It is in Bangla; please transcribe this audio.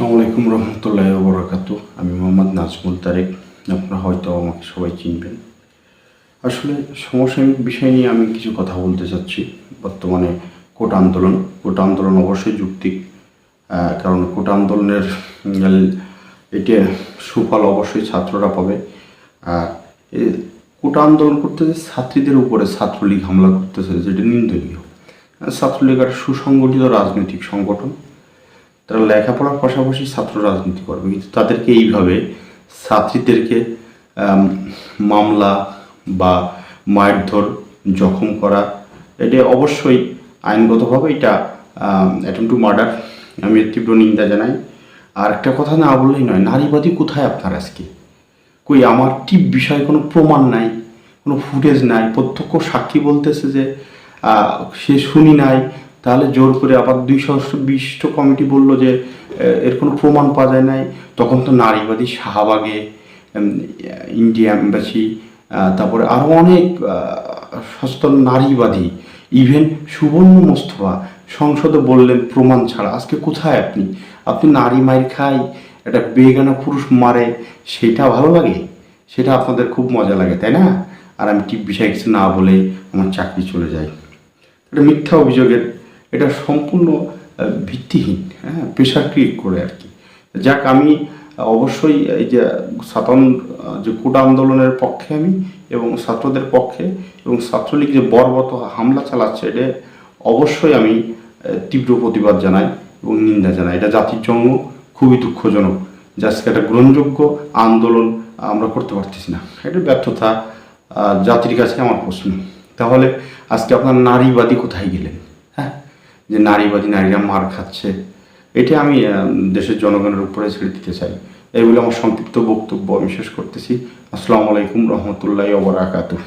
আসসালামু আলাইকুম রহমতুল্লাহ বরাকাত। আমি মোহাম্মদ নাজমুল তারেক। আপনারা হয়তো আমাকে সবাই চিনবেন। আসলে সমসাময়িক বিষয় নিয়ে আমি কিছু কথা বলতে চাচ্ছি। বর্তমানে কোটা আন্দোলন। কোটা আন্দোলন অবশ্যই যুক্তিক আহ, কারণ কোটা আন্দোলনের এটি সুফল অবশ্যই ছাত্ররা পাবে। আর কোটা আন্দোলন করতে যে ছাত্রীদের উপরে ছাত্রলীগ হামলা করতেছে যেটা নিন্দনীয়। ছাত্রলীগ একটা সুসংগঠিত রাজনৈতিক সংগঠন। তারা লেখাপড়ার পাশাপাশি ছাত্র রাজনীতি করবে। কিন্তু তাদেরকে এইভাবে ছাত্রীদেরকে মামলা বা মারধর, জখম করা, এটা অবশ্যই আইনগতভাবে এটা অ্যাটেম্প টু মার্ডার আমি তীব্র নিন্দা জানাই। আর একটা কথা না বললেই নয়, নারীবাদী কোথায় আপনার আজকে? কই আমার টিপ বিষয়ে কোনো প্রমাণ নাই, কোনো ফুটেজ নাই? প্রত্যক্ষ সাক্ষী বলতেছে যে সে শুনি নাই তাহলে জোর করে আবার দুই সদস্য বিশিষ্ট কমিটি বলল যে এর কোনো প্রমাণ পাওয়া যায় নাই। তখন তো নারীবাদী শাহবাগে ইন্ডিয়া এম্বাসি তারপরে আরও অনেক আহ, সচেতন নারীবাদী ইভেন সুবর্ণ মোস্তফা সংসদে বললেন প্রমাণ ছাড়া আজকে কোথায় আপনি? আপনি নারী মায়ের খাই একটা বেগানা পুরুষ মারে সেটা ভালো লাগে? সেটা আপনাদের খুব মজা লাগে তাই না? আর আমি টিপ বিষয়ে কিছু না বলে আমার চাকরি চলে যায়। এটা মিথ্যা অভিযোগের এটা সম্পূর্ণ ভিত্তিহীন হ্যাঁ প্রেশার ক্রিয়েট করে আর কি। যাক, আমি অবশ্যই এই যে সাধারণ যে কোটা আন্দোলনের পক্ষে আমি এবং ছাত্রদের পক্ষে এবং ছাত্রলীগ যে বর্বত হামলা চালাচ্ছে, এটা অবশ্যই আমি তীব্র প্রতিবাদ জানাই এবং নিন্দা জানাই। এটা জাতির জন্য খুবই দুঃখজনক যে আজকে একটা গ্রহণযোগ্য আন্দোলন আমরা করতে পারতেছি না। এটা ব্যর্থতা জাতির কাছে আমার প্রশ্ন। তাহলে আজকে আপনার নারীবাদী কোথায় গেলেন? হ্যাঁ? যে নারীবাদী নারীরা মার খাচ্ছে। এটি আমি দেশের জনগণের উপরে ছেড়ে দিতে চাই। এগুলো আমার সংক্ষিপ্ত বক্তব্য আমি শেষ করতেছি। আসসালামু আলাইকুম রহমতুল্লাহ ওবরাকাতুহ